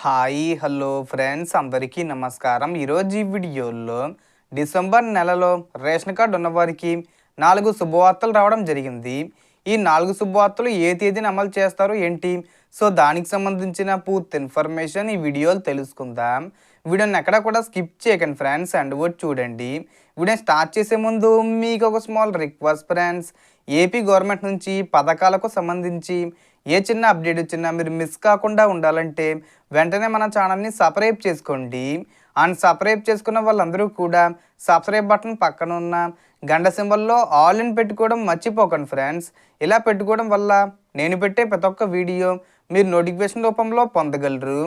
Hi hello friends అందరికీ నమస్కారం. ఈరోజు ఈ వీడియోలో డిసెంబర్ నెలలో రేషన్ కార్డు ఉన్నవారికి నాలుగు శుభవార్తలు రావడం జరిగింది. ఈ నాలుగు శుభవార్తలు ఏ తేదీని అమలు చేస్తారు ఏంటి? సో దానికి సంబంధించిన పూర్తి ఇన్ఫర్మేషన్ ఈ వీడియోలు తెలుసుకుందాం. వీడియోని ఎక్కడ కూడా స్కిప్ చేయకండి ఫ్రెండ్స్ అండ్ కూడా చూడండి. వీడియో స్టార్ట్ చేసే ముందు మీకు ఒక small request friends. AP government నుంచి పథకాలకు సంబంధించి ఏ చిన్న అప్డేట్ వచ్చినా మీరు మిస్ కాకుండా ఉండాలంటే వెంటనే మన ఛానల్ని సబ్స్క్రైబ్ చేసుకోండి. అండ్ సబ్స్క్రైబ్ చేసుకున్న వాళ్ళందరూ కూడా సబ్స్క్రైబ్ బటన్ పక్కన ఉన్న గంట సింబల్లో ఆల్ ఇన్ పెట్టుకోవడం మర్చిపోకండి ఫ్రెండ్స్. ఇలా పెట్టుకోవడం వల్ల నేను పెట్టే ప్రతి ఒక్క వీడియో మీరు నోటిఫికేషన్ రూపంలో పొందగలరు.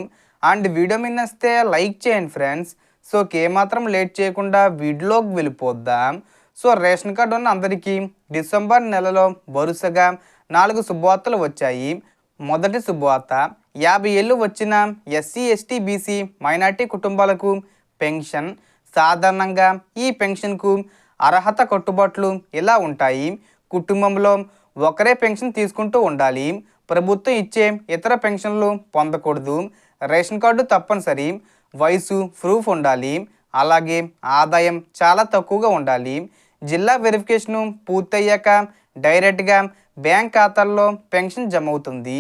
అండ్ వీడియో మీద నచ్చితే లైక్ చేయండి ఫ్రెండ్స్. సో ఏమాత్రం లేట్ చేయకుండా వీడియోకి వెళ్ళిపోద్దాం. సో రేషన్ కార్డు ఉన్న అందరికీ డిసెంబర్ నెలలో వరుసగా నాలుగు శుభవార్తలు వచ్చాయి. మొదటి శుభవార్త యాభై ఏళ్ళు వచ్చిన ఎస్సీ ఎస్టీ బీసీ మైనార్టీ కుటుంబాలకు పెన్షన్. సాధారణంగా ఈ పెన్షన్కు అర్హత కట్టుబాట్లు ఇలా ఉంటాయి? కుటుంబంలో ఒకరే పెన్షన్ తీసుకుంటూ ఉండాలి. ప్రభుత్వం ఇచ్చే ఇతర పెన్షన్లు పొందకూడదు. రేషన్ కార్డు తప్పనిసరి. వయసు ప్రూఫ్ ఉండాలి. అలాగే ఆదాయం చాలా తక్కువగా ఉండాలి. జిల్లా వెరిఫికేషను పూర్తయ్యాక డైరెక్ట్గా బ్యాంక్ ఖాతాల్లో పెన్షన్ జమ అవుతుంది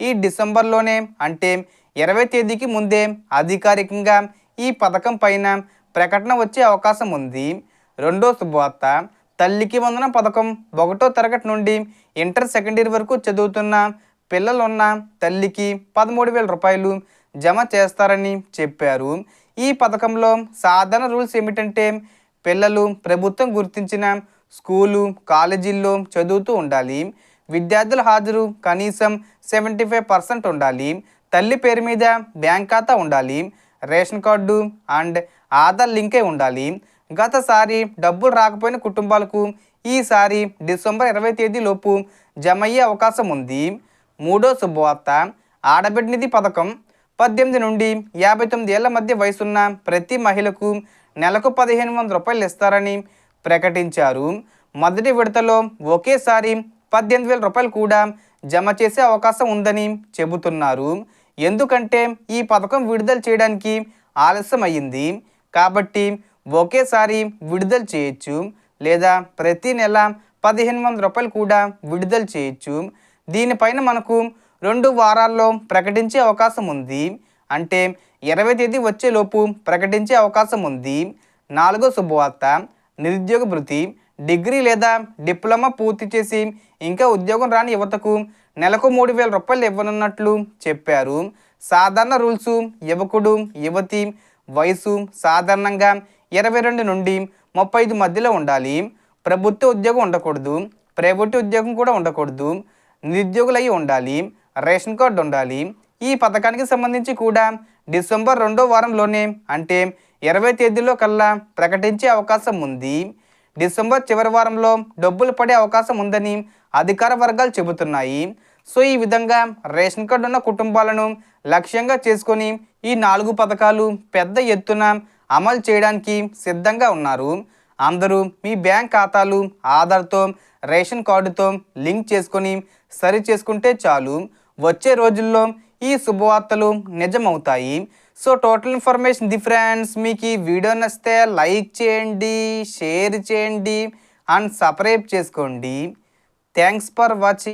ఈ డిసెంబర్లోనే అంటే ఇరవై తేదీకి ముందే అధికారికంగా ఈ పథకం పైన ప్రకటన వచ్చే అవకాశం ఉంది. రెండో శుభవార్త తల్లికి వందన పథకం ఒకటో తరగతి నుండి ఇంటర్ సెకండ్ ఇయర్ వరకు చదువుతున్న పిల్లలున్న తల్లికి పదమూడు వేల రూపాయలు జమ చేస్తారని చెప్పారు. ఈ పథకంలో సాధారణ రూల్స్ ఏమిటంటే పిల్లలు ప్రభుత్వం గుర్తించిన స్కూలు కాలేజీల్లో చదువుతూ ఉండాలి. విద్యార్థుల హాజరు కనీసం సెవెంటీ ఫైవ్ పర్సెంట్ ఉండాలి. తల్లి పేరు మీద బ్యాంక్ ఖాతా ఉండాలి. రేషన్ కార్డు అండ్ ఆధార్ లింకే ఉండాలి. గతసారి డబ్బులు రాకపోయిన కుటుంబాలకు ఈసారి డిసెంబర్ ఇరవై తేదీలోపు జమ అయ్యే అవకాశం ఉంది. మూడో శుభవార్త ఆడబిడ్డ నిధి పథకం. పద్దెనిమిది నుండి యాభై తొమ్మిది ఏళ్ళ మధ్య వయసున్న ప్రతి మహిళకు నెలకు పదిహేను వందల రూపాయలు ఇస్తారని ప్రకటించారు. మొదటి విడతలో ఒకేసారి పద్దెనిమిది వేల రూపాయలు కూడా జమ చేసే అవకాశం ఉందని చెబుతున్నారు. ఎందుకంటే ఈ పథకం విడుదల చేయడానికి ఆలస్యం అయ్యింది కాబట్టి ఒకేసారి విడుదల చేయొచ్చు లేదా ప్రతి నెల పదిహేను వందల రూపాయలు కూడా విడుదల చేయొచ్చు. దీనిపైన మనకు రెండు వారాల్లో ప్రకటించే అవకాశం ఉంది. అంటే ఇరవై తేదీ వచ్చేలోపు ప్రకటించే అవకాశం ఉంది. నాలుగో శుభవార్త. నిరుద్యోగ భృతి డిగ్రీ లేదా డిప్లొమా పూర్తి చేసి ఇంకా ఉద్యోగం రాని యువతకు నెలకు మూడు వేల రూపాయలు ఇవ్వనున్నట్లు చెప్పారు. సాధారణ రూల్స్ యువకుడు యువతి వయసు సాధారణంగా ఇరవై రెండు నుండి ముప్పై ఐదు మధ్యలో ఉండాలి. ప్రభుత్వ ఉద్యోగం ఉండకూడదు. ప్రైవేట్ ఉద్యోగం కూడా ఉండకూడదు. నిరుద్యోగులై ఉండాలి. రేషన్ కార్డు ఉండాలి. ఈ పథకానికి సంబంధించి కూడా డిసెంబర్ రెండో వారంలోనే అంటే ఇరవై తేదీలో కల్లా ప్రకటించే అవకాశం ఉంది. డిసెంబర్ చివరి వారంలో డబ్బులు పడే అవకాశం ఉందని అధికార వర్గాలు చెబుతున్నాయి. సో ఈ విధంగా రేషన్ కార్డు ఉన్న కుటుంబాలను లక్ష్యంగా చేసుకొని ఈ నాలుగు పథకాలు పెద్ద ఎత్తున అమలు చేయడానికి సిద్ధంగా ఉన్నారు. అందరూ మీ బ్యాంక్ ఖాతాలు ఆధార్తో రేషన్ కార్డుతో లింక్ చేసుకొని సరి చేసుకుంటే చాలు. వచ్చే రోజుల్లో ఈ శుభవార్తలు నిజమవుతాయి. So total information the friends మీకు ఈ వీడియో నచ్చితే లైక్ చేయండి షేర్ చేయండి అండ్ సబ్స్క్రైబ్ చేసుకోండి. Thanks for watching